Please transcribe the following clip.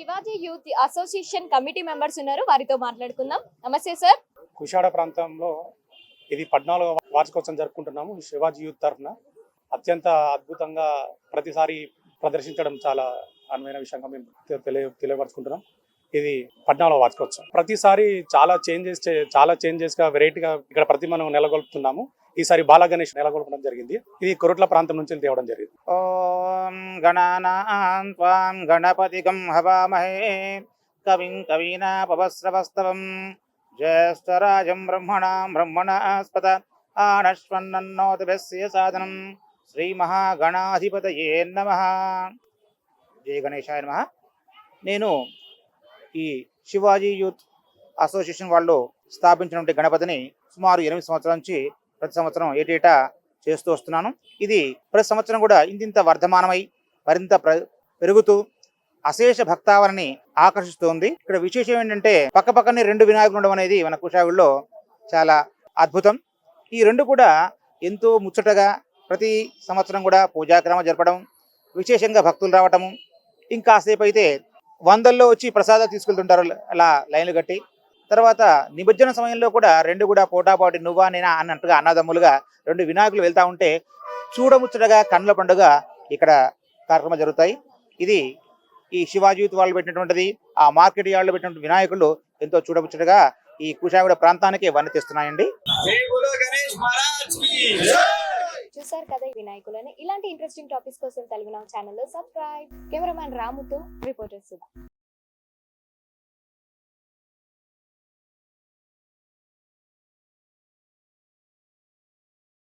Shivaji youth association committee members ఉన్నారు. వారితో మాట్లాడుకుందాం. నమస్తే సార్. కుషాడ ప్రాంతంలో ఇది పద్నాలుగవ వార్షికోత్సవం జరుపుకుంటున్నాము. శివాజీ యూత్ తరఫున అత్యంత అద్భుతంగా ప్రతిసారి ప్రదర్శించడం చాలా అనువైన విషయంగా మేము తెలియ తెలియపరుచుకుంటున్నాం. ఇది పద్నాలుగవ వార్షికోత్సవం. ప్రతిసారి చాలా చేంజెస్ చాలా చేంజెస్గా వెరైటీగా ఇక్కడ ప్రతిమను నెలకొల్పుతున్నాము. ఈసారి బాల గణేష్ నెలకొల్పడం జరిగింది. ఇది కురుట్ల ప్రాంతం నుంచి తేవడం జరిగింది. ఓం గణానాం గణపతి గం హవామహే. కవిం కవీనాపవస్రవస్తవం. బ్రహ్మణ బ్రహ్మణ బ్రహ్మణాస్పద ఆనశ్వన్నోదభ్యస్య సాధనం. శ్రీ మహాగణాధిపత ఏ నమ. జయ గణేశాయ నమ. నేను ఈ శివాజీ యూత్ అసోసియేషన్ వాళ్ళు స్థాపించినటువంటి గణపతిని సుమారు ఎనిమిది సంవత్సరాల నుంచి ప్రతి సంవత్సరం ఏటేటా చేస్తూ వస్తున్నాను. ఇది ప్రతి సంవత్సరం కూడా ఇంతింత వర్ధమానమై మరింత పెరుగుతూ అశేష భక్తావరణని ఆకర్షిస్తోంది. ఇక్కడ విశేషం ఏంటంటే పక్క పక్కనే రెండు వినాయకులు ఉండడం అనేది మన కుషాగుల్లో చాలా అద్భుతం. ఈ రెండు కూడా ఎంతో ముచ్చటగా ప్రతి సంవత్సరం కూడా పూజాక్రమ జరపడం విశేషంగా భక్తులు రావటము ఇంకాసేపు అయితే వందల్లో వచ్చి ప్రసాదాలు తీసుకెళ్తుంటారు అలా లైన్లు కట్టి. తర్వాత నిమజ్జన సమయంలో కూడా రెండు కూడా పోటాపాటి నువ్వా నేనా అన్నట్టుగా అన్నదమ్ములుగా రెండు వినాయకులు వెళ్తూ ఉంటే చూడముచ్చటగా కండ్ల పండుగ ఇక్కడ కార్యక్రమం జరుగుతాయి. ఇది ఈ శివాజీత్ వాళ్ళు పెట్టినటువంటిది ఆ మార్కెట్ యార్డ్లో పెట్టిన వినాయకులు ఎంతో చూడముచ్చటగా ఈ కుషావిడ ప్రాంతానికి వన్నీ తెస్తున్నాయండి. చూసారు కదా వినాయకులని? ఇలాంటి ఇంట్రెస్టింగ్ టాపిక్స్ కోసం తెలుగు నా ఛానల్లో సబ్స్క్రైబ్. కెమెరామ్యాన్ రాముతో రిపోర్టర్ సుధా.